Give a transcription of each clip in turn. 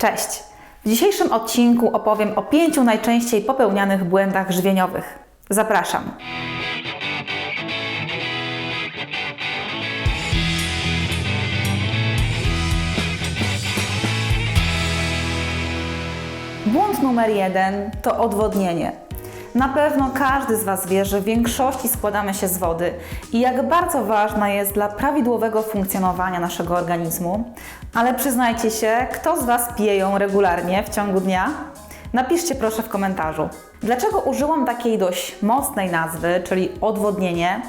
Cześć! W dzisiejszym odcinku opowiem o pięciu najczęściej popełnianych błędach żywieniowych. Zapraszam! Błąd numer jeden to odwodnienie. Na pewno każdy z Was wie, że w większości składamy się z wody i jak bardzo ważna jest dla prawidłowego funkcjonowania naszego organizmu. Ale przyznajcie się, kto z Was pije ją regularnie w ciągu dnia? Napiszcie proszę w komentarzu. Dlaczego użyłam takiej dość mocnej nazwy, czyli odwodnienie?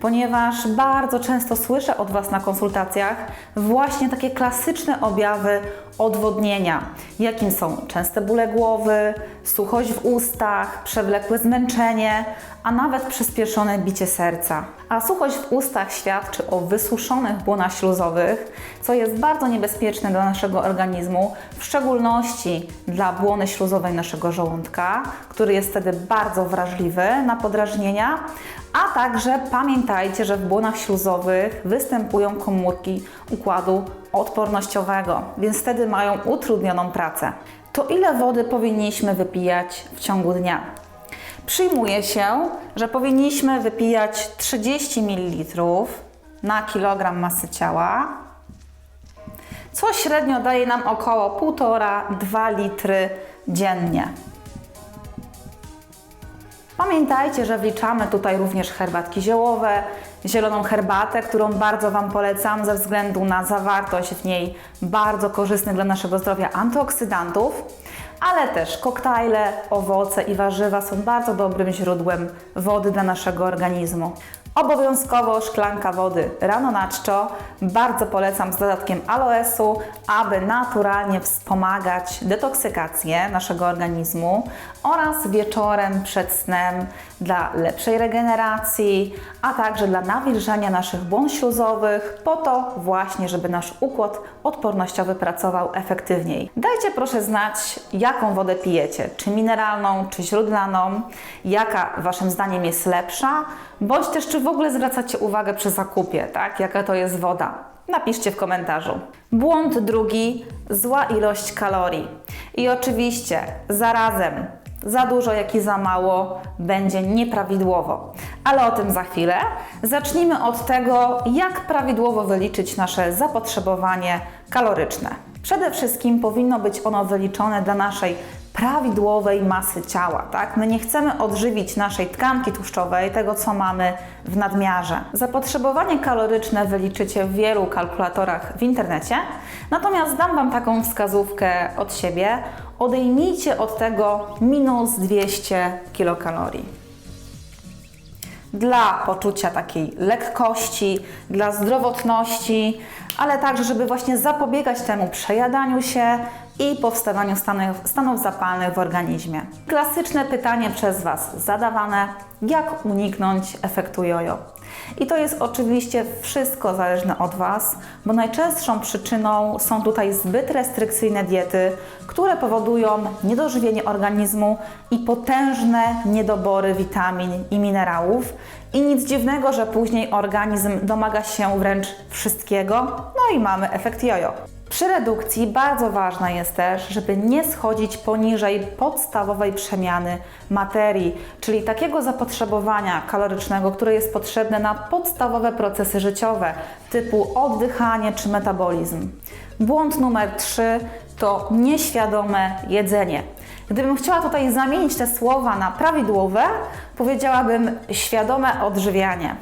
Ponieważ bardzo często słyszę od Was na konsultacjach właśnie takie klasyczne objawy odwodnienia, jakim są częste bóle głowy, suchość w ustach, przewlekłe zmęczenie, a nawet przyspieszone bicie serca. A suchość w ustach świadczy o wysuszonych błonach śluzowych, co jest bardzo niebezpieczne dla naszego organizmu, w szczególności dla błony śluzowej naszego żołądka, który jest wtedy bardzo wrażliwy na podrażnienia, a także pamiętajcie, że w błonach śluzowych występują komórki układu odpornościowego, więc wtedy mają utrudnioną pracę. To ile wody powinniśmy wypijać w ciągu dnia? Przyjmuje się, że powinniśmy wypijać 30 ml na kilogram masy ciała, co średnio daje nam około 1,5-2 litry dziennie. Pamiętajcie, że wliczamy tutaj również herbatki ziołowe, zieloną herbatę, którą bardzo Wam polecam ze względu na zawartość w niej bardzo korzystnych dla naszego zdrowia antyoksydantów, ale też koktajle, owoce i warzywa są bardzo dobrym źródłem wody dla naszego organizmu. Obowiązkowo szklanka wody rano na czczo. Bardzo polecam z dodatkiem aloesu, aby naturalnie wspomagać detoksykację naszego organizmu oraz wieczorem przed snem dla lepszej regeneracji, a także dla nawilżania naszych błon śluzowych, po to właśnie, żeby nasz układ odpornościowy pracował efektywniej. Dajcie proszę znać, jaką wodę pijecie, czy mineralną, czy źródlaną, jaka Waszym zdaniem jest lepsza, bądź też czy w ogóle zwracacie uwagę przy zakupie, tak? Jaka to jest woda? Napiszcie w komentarzu. Błąd drugi, zła ilość kalorii. I oczywiście zarazem za dużo, jak i za mało będzie nieprawidłowo. Ale o tym za chwilę. Zacznijmy od tego, jak prawidłowo wyliczyć nasze zapotrzebowanie kaloryczne. Przede wszystkim powinno być ono wyliczone dla naszej prawidłowej masy ciała, tak? My nie chcemy odżywić naszej tkanki tłuszczowej, tego co mamy w nadmiarze. Zapotrzebowanie kaloryczne wyliczycie w wielu kalkulatorach w internecie, natomiast dam Wam taką wskazówkę od siebie. Odejmijcie od tego minus 200 kilokalorii dla poczucia takiej lekkości, dla zdrowotności, ale także, żeby właśnie zapobiegać temu przejadaniu się i powstawaniu stanów, stanów zapalnych w organizmie. Klasyczne pytanie przez Was zadawane: jak uniknąć efektu jojo? I to jest oczywiście wszystko zależne od Was, bo najczęstszą przyczyną są tutaj zbyt restrykcyjne diety, które powodują niedożywienie organizmu i potężne niedobory witamin i minerałów. I nic dziwnego, że później organizm domaga się wręcz wszystkiego, no i mamy efekt jojo. Przy redukcji bardzo ważna jest też, żeby nie schodzić poniżej podstawowej przemiany materii, czyli takiego zapotrzebowania kalorycznego, które jest potrzebne na podstawowe procesy życiowe, typu oddychanie czy metabolizm. Błąd numer 3 to nieświadome jedzenie. Gdybym chciała tutaj zamienić te słowa na prawidłowe, powiedziałabym świadome odżywianie.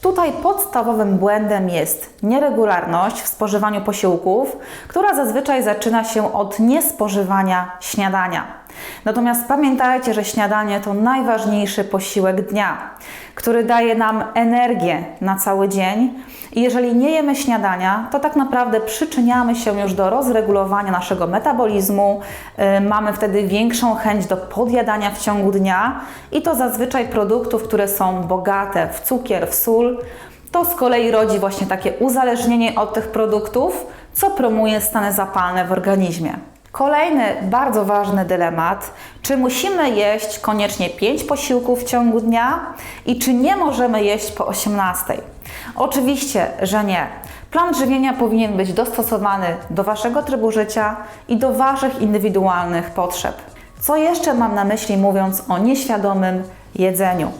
Tutaj podstawowym błędem jest nieregularność w spożywaniu posiłków, która zazwyczaj zaczyna się od niespożywania śniadania. Natomiast pamiętajcie, że śniadanie to najważniejszy posiłek dnia, który daje nam energię na cały dzień. I jeżeli nie jemy śniadania, to tak naprawdę przyczyniamy się już do rozregulowania naszego metabolizmu, yy, mamy wtedy większą chęć do podjadania w ciągu dnia i to zazwyczaj produktów, które są bogate w cukier, w sól. To z kolei rodzi właśnie takie uzależnienie od tych produktów, co promuje stany zapalne w organizmie. Kolejny bardzo ważny dylemat, czy musimy jeść koniecznie 5 posiłków w ciągu dnia i czy nie możemy jeść po 18? Oczywiście, że nie. Plan żywienia powinien być dostosowany do Waszego trybu życia i do Waszych indywidualnych potrzeb. Co jeszcze mam na myśli mówiąc o nieświadomym jedzeniu?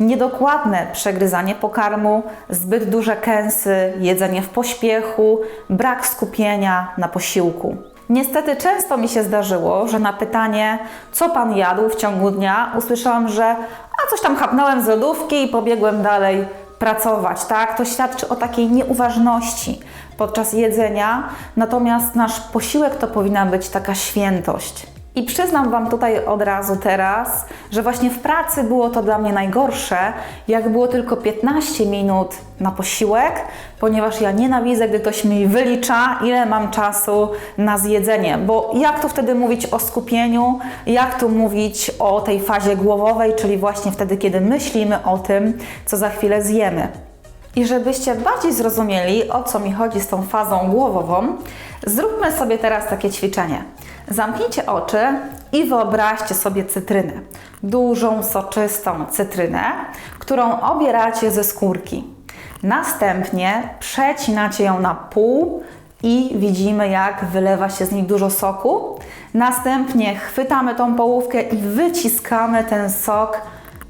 Niedokładne przegryzanie pokarmu, zbyt duże kęsy, jedzenie w pośpiechu, brak skupienia na posiłku. Niestety często mi się zdarzyło, że na pytanie, co pan jadł w ciągu dnia, usłyszałam, że a coś tam chapnąłem z lodówki i pobiegłem dalej pracować, tak? To świadczy o takiej nieuważności podczas jedzenia, natomiast nasz posiłek to powinna być taka świętość. I przyznam Wam tutaj od razu teraz, że właśnie w pracy było to dla mnie najgorsze, jak było tylko 15 minut na posiłek, ponieważ ja nienawidzę, gdy ktoś mi wylicza, ile mam czasu na zjedzenie, bo jak tu wtedy mówić o skupieniu, jak tu mówić o tej fazie głowowej, czyli właśnie wtedy, kiedy myślimy o tym, co za chwilę zjemy. I żebyście bardziej zrozumieli, o co mi chodzi z tą fazą głowową, zróbmy sobie teraz takie ćwiczenie. Zamknijcie oczy i wyobraźcie sobie cytrynę. Dużą, soczystą cytrynę, którą obieracie ze skórki. Następnie przecinacie ją na pół i widzimy, jak wylewa się z niej dużo soku. Następnie chwytamy tą połówkę i wyciskamy ten sok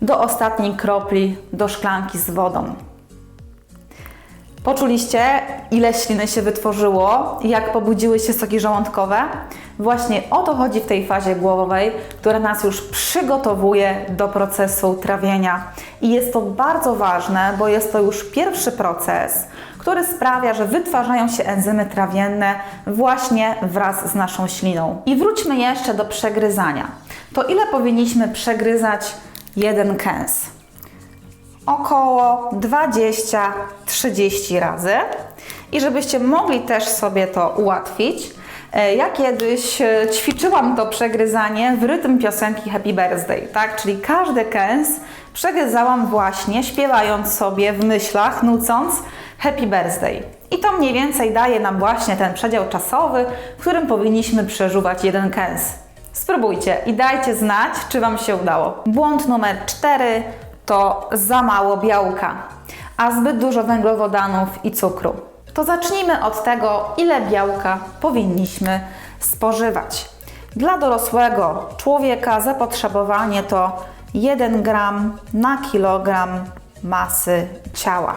do ostatniej kropli do szklanki z wodą. Poczuliście, ile śliny się wytworzyło, jak pobudziły się soki żołądkowe? Właśnie o to chodzi w tej fazie głowowej, która nas już przygotowuje do procesu trawienia. I jest to bardzo ważne, bo jest to już pierwszy proces, który sprawia, że wytwarzają się enzymy trawienne właśnie wraz z naszą śliną. I wróćmy jeszcze do przegryzania. To ile powinniśmy przegryzać jeden kęs? Około 20-30 razy. I żebyście mogli też sobie to ułatwić, e, ja kiedyś e, ćwiczyłam to przegryzanie w rytm piosenki Happy Birthday, tak? Czyli każdy kęs przegryzałam właśnie śpiewając sobie w myślach, nucąc Happy Birthday. I to mniej więcej daje nam właśnie ten przedział czasowy, w którym powinniśmy przeżuwać jeden kęs. Spróbujcie i dajcie znać, czy Wam się udało. Błąd numer 4 to za mało białka, a zbyt dużo węglowodanów i cukru. To zacznijmy od tego, ile białka powinniśmy spożywać. Dla dorosłego człowieka zapotrzebowanie to 1 gram na kilogram masy ciała.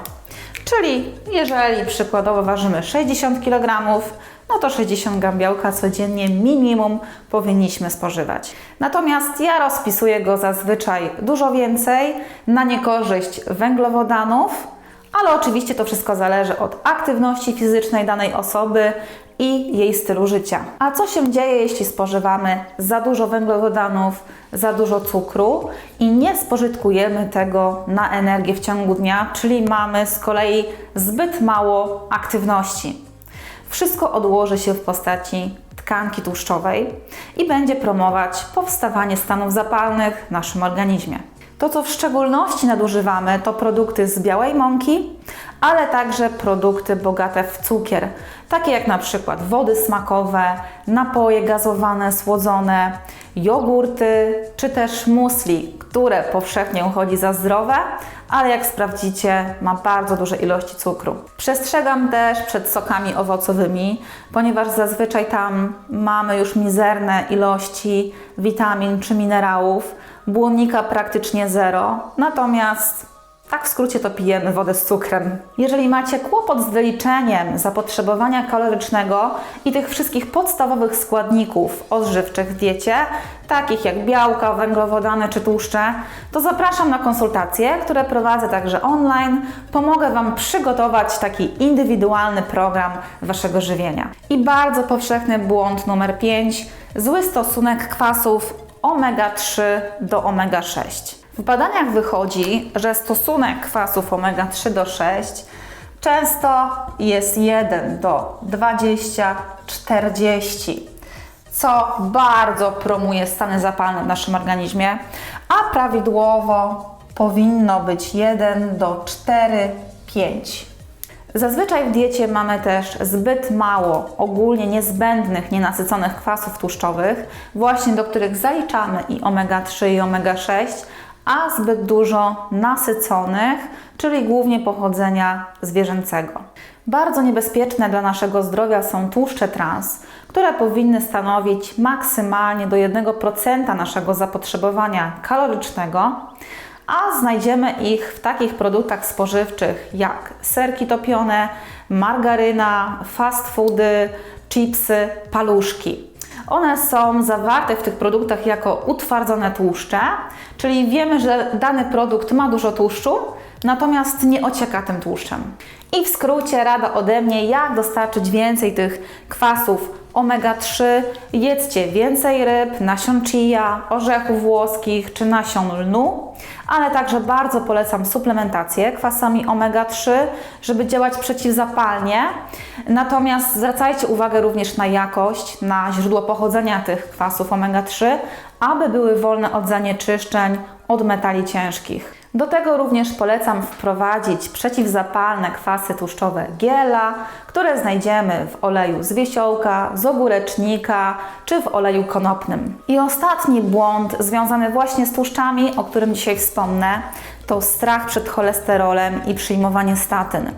Czyli jeżeli przykładowo ważymy 60 kg, no to 60 gram białka codziennie minimum powinniśmy spożywać. Natomiast ja rozpisuję go zazwyczaj dużo więcej na niekorzyść węglowodanów, ale oczywiście to wszystko zależy od aktywności fizycznej danej osoby i jej stylu życia. A co się dzieje, jeśli spożywamy za dużo węglowodanów, za dużo cukru i nie spożytkujemy tego na energię w ciągu dnia, czyli mamy z kolei zbyt mało aktywności? Wszystko odłoży się w postaci tkanki tłuszczowej i będzie promować powstawanie stanów zapalnych w naszym organizmie. To, co w szczególności nadużywamy, to produkty z białej mąki, ale także produkty bogate w cukier, takie jak na przykład wody smakowe, napoje gazowane, słodzone, jogurty czy też musli, które powszechnie uchodzi za zdrowe, ale jak sprawdzicie, ma bardzo duże ilości cukru. Przestrzegam też przed sokami owocowymi, ponieważ zazwyczaj tam mamy już mizerne ilości witamin czy minerałów, błonnika praktycznie zero, natomiast tak w skrócie to pijemy wodę z cukrem. Jeżeli macie kłopot z wyliczeniem zapotrzebowania kalorycznego i tych wszystkich podstawowych składników odżywczych w diecie, takich jak białka, węglowodany czy tłuszcze, to zapraszam na konsultacje, które prowadzę także online. Pomogę Wam przygotować taki indywidualny program Waszego żywienia. I bardzo powszechny błąd numer 5: zły stosunek kwasów omega-3 do omega-6. W badaniach wychodzi, że stosunek kwasów omega-3 do 6 często jest 1 do 20-40, co bardzo promuje stany zapalne w naszym organizmie, a prawidłowo powinno być 1 do 4-5. Zazwyczaj w diecie mamy też zbyt mało ogólnie niezbędnych, nienasyconych kwasów tłuszczowych, właśnie do których zaliczamy i omega-3 i omega-6, a zbyt dużo nasyconych, czyli głównie pochodzenia zwierzęcego. Bardzo niebezpieczne dla naszego zdrowia są tłuszcze trans, które powinny stanowić maksymalnie do 1% naszego zapotrzebowania kalorycznego, a znajdziemy ich w takich produktach spożywczych jak serki topione, margaryna, fast foody, chipsy, paluszki. One są zawarte w tych produktach jako utwardzone tłuszcze, czyli wiemy, że dany produkt ma dużo tłuszczu, natomiast nie ocieka tym tłuszczem. I w skrócie rada ode mnie, jak dostarczyć więcej tych kwasów omega-3. Jedzcie więcej ryb, nasion chia, orzechów włoskich czy nasion lnu, ale także bardzo polecam suplementację kwasami omega-3, żeby działać przeciwzapalnie. Natomiast zwracajcie uwagę również na jakość, na źródło pochodzenia tych kwasów omega-3, aby były wolne od zanieczyszczeń, od metali ciężkich. Do tego również polecam wprowadzić przeciwzapalne kwasy tłuszczowe Giela, które znajdziemy w oleju z wiesiołka, z ogórecznika czy w oleju konopnym. I ostatni błąd związany właśnie z tłuszczami, o którym dzisiaj wspomnę, to strach przed cholesterolem i przyjmowanie statyn.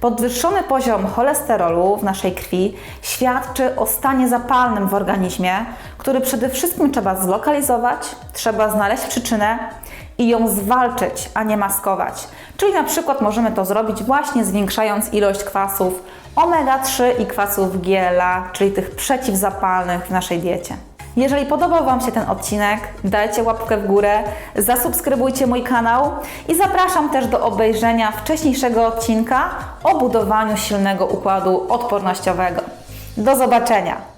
Podwyższony poziom cholesterolu w naszej krwi świadczy o stanie zapalnym w organizmie, który przede wszystkim trzeba zlokalizować, trzeba znaleźć przyczynę i ją zwalczyć, a nie maskować. Czyli na przykład możemy to zrobić właśnie zwiększając ilość kwasów omega-3 i kwasów GLA, czyli tych przeciwzapalnych w naszej diecie. Jeżeli podobał Wam się ten odcinek, dajcie łapkę w górę, zasubskrybujcie mój kanał i zapraszam też do obejrzenia wcześniejszego odcinka o budowaniu silnego układu odpornościowego. Do zobaczenia!